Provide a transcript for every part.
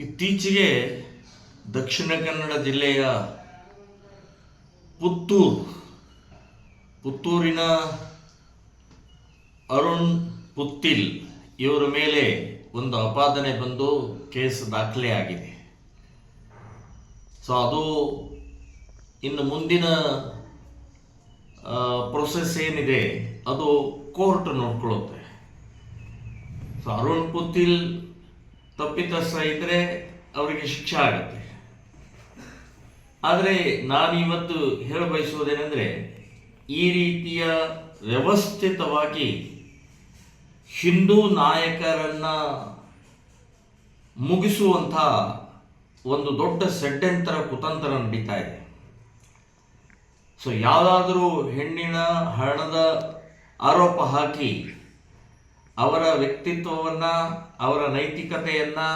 ಇತ್ತೀಚೆಗೆ ದಕ್ಷಿಣ ಕನ್ನಡ ಜಿಲ್ಲೆಯ ಪುತ್ತೂರು, ಪುತ್ತೂರಿನ ಅರುಣ್ ಪುತ್ತಿಲ್ ಇವರ ಮೇಲೆ ಒಂದು ಅಪಾದನೆ ಬಂದು ಕೇಸ್ ದಾಖಲೆ ಆಗಿದೆ ಸೊ ಅದು ಇನ್ನು ಮುಂದಿನ ಪ್ರೊಸೆಸ್ ಏನಿದೆ, ಅದು ಕೋರ್ಟ್ ನೋಡ್ಕೊಳ್ಳುತ್ತೆ. ಸೊ ಅರುಣ್ ಪುತ್ತಿಲ್ ತಪ್ಪಿತಸ್ಥ ಇದ್ದರೆ ಅವರಿಗೆ ಶಿಕ್ಷೆ ಆಗುತ್ತೆ. ಆದರೆ ನಾನು ಇವತ್ತು ಹೇಳ ಬಯಸುವುದೇನೆಂದರೆ, ಈ ರೀತಿಯ ವ್ಯವಸ್ಥಿತವಾಗಿ ಹಿಂದೂ ನಾಯಕರನ್ನ ಮುಗಿಸುವಂಥ ಒಂದು ದೊಡ್ಡ ಷಡ್ಯಂತರ ಕುತಂತ್ರ ನಡೀತಾ ಇದೆ. ಸೊ ಯಾವುದಾದ್ರೂ ಹೆಣ್ಣಿನ ಹಣದ ಆರೋಪ ಹಾಕಿ ಅವರ ವ್ಯಕ್ತಿತ್ವವನ್ನು, ಅವರ ನೈತಿಕತೆಯನ್ನು,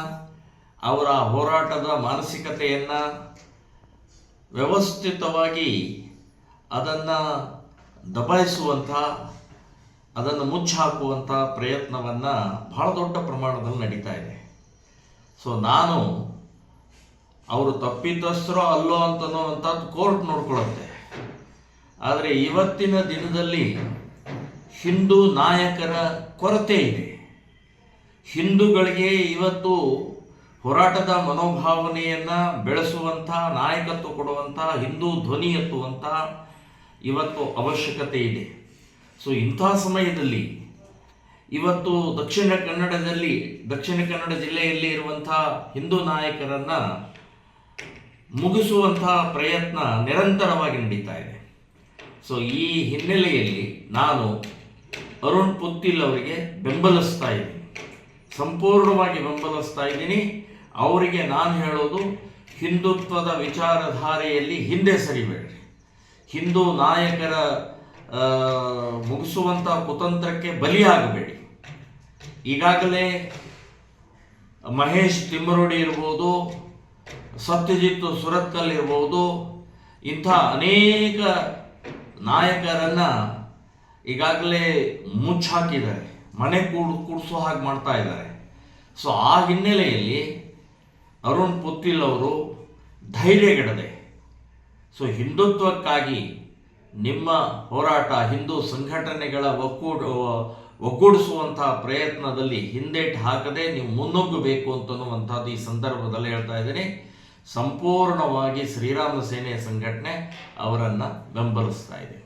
ಅವರ ಹೋರಾಟದ ಮಾನಸಿಕತೆಯನ್ನು ವ್ಯವಸ್ಥಿತವಾಗಿ ಅದನ್ನು ದಬಾಯಿಸುವಂಥ, ಅದನ್ನು ಮುಚ್ಚಾಕುವಂಥ ಪ್ರಯತ್ನವನ್ನು ಬಹಳ ದೊಡ್ಡ ಪ್ರಮಾಣದಲ್ಲಿ ನಡೀತಾ ಇದೆ. ಸೊ ನಾನು ಅವರು ತಪ್ಪಿತಸ್ಥರೋ ಅಲ್ಲೋ ಅಂತನೋ ಅಂತ ಕೋರ್ಟ್ ನೋಡ್ಕೊಳ್ಳುತ್ತೆ. ಆದರೆ ಇವತ್ತಿನ ದಿನದಲ್ಲಿ ಹಿಂದೂ ನಾಯಕರ ಕೊರತೆ ಇದೆ. ಹಿಂದೂಗಳಿಗೆ ಇವತ್ತು ಹೋರಾಟದ ಮನೋಭಾವನೆಯನ್ನು ಬೆಳೆಸುವಂಥ, ನಾಯಕತ್ವ ಕೊಡುವಂಥ, ಹಿಂದೂ ಧ್ವನಿ ಎತ್ತುವಂಥ ಇವತ್ತು ಅವಶ್ಯಕತೆ ಇದೆ. ಸೊ ಇಂಥ ಸಮಯದಲ್ಲಿ ಇವತ್ತು ದಕ್ಷಿಣ ಕನ್ನಡದಲ್ಲಿ, ದಕ್ಷಿಣ ಕನ್ನಡ ಜಿಲ್ಲೆಯಲ್ಲಿ ಇರುವಂಥ ಹಿಂದೂ ನಾಯಕರನ್ನು ಮುಗಿಸುವಂಥ ಪ್ರಯತ್ನ ನಿರಂತರವಾಗಿ ನಡೀತಾ ಇದೆ. ಸೊ ಈ ಹಿನ್ನೆಲೆಯಲ್ಲಿ ನಾನು ಅರುಣ್ ಪುತ್ತಿಲ್ ಅವರಿಗೆ ಬೆಂಬಲಿಸ್ತಾ ಇದ್ದೀನಿ. ಸಂಪೂರ್ಣವಾಗಿ ಬೆಂಬಲಿಸ್ತಾ ಇದ್ದೀನಿ. ಅವರಿಗೆ ನಾನು ಹೇಳೋದು, ಹಿಂದುತ್ವದ ವಿಚಾರಧಾರೆಯಲ್ಲಿ ಹಿಂದೆ ಸರಿಬೇಡ್ರಿ. ಹಿಂದೂ ನಾಯಕರ ಮುಗಿಸುವಂಥ ಕುತಂತ್ರಕ್ಕೆ ಬಲಿಯಾಗಬೇಡಿ. ಈಗಾಗಲೇ ಮಹೇಶ್ ತಿಮ್ಮರುಡಿ ಇರ್ಬೋದು, ಸತ್ಯಜಿತ್ ಸುರತ್ಕಲ್ ಇರ್ಬೋದು, ಇಂಥ ಅನೇಕ ನಾಯಕರನ್ನ ಈಗಾಗಲೇ ಮುಚ್ಚಾಕಿದ್ದಾರೆ. ಮನೆ ಕೂಡ, ಕೂಡಿಸೋ ಹಾಗೆ ಮಾಡ್ತಾ ಇದ್ದಾರೆ. ಸೊ ಆ ಹಿನ್ನೆಲೆಯಲ್ಲಿ ಅರುಣ್ ಪುತ್ತಿಲ್ ಅವರು ಧೈರ್ಯಗೆಡದೆ. ಸೊ ಹಿಂದುತ್ವಕ್ಕಾಗಿ ನಿಮ್ಮ ಹೋರಾಟ, ಹಿಂದೂ ಸಂಘಟನೆಗಳ ಒಕ್ಕೂಡ, ಒಗ್ಗೂಡಿಸುವಂಥ ಪ್ರಯತ್ನದಲ್ಲಿ ಹಿಂದೇಟು ಹಾಕದೆ ನೀವು ಮುನ್ನುಗ್ಗಬೇಕು ಅಂತನ್ನುವಂಥದ್ದು ಈ ಸಂದರ್ಭದಲ್ಲಿ ಹೇಳ್ತಾ ಇದ್ದೀನಿ. ಸಂಪೂರ್ಣವಾಗಿ ಶ್ರೀರಾಮ ಸೇನೆ ಸಂಘಟನೆ ಅವರನ್ನು ಬೆಂಬಲಿಸ್ತಾ ಇದೆ.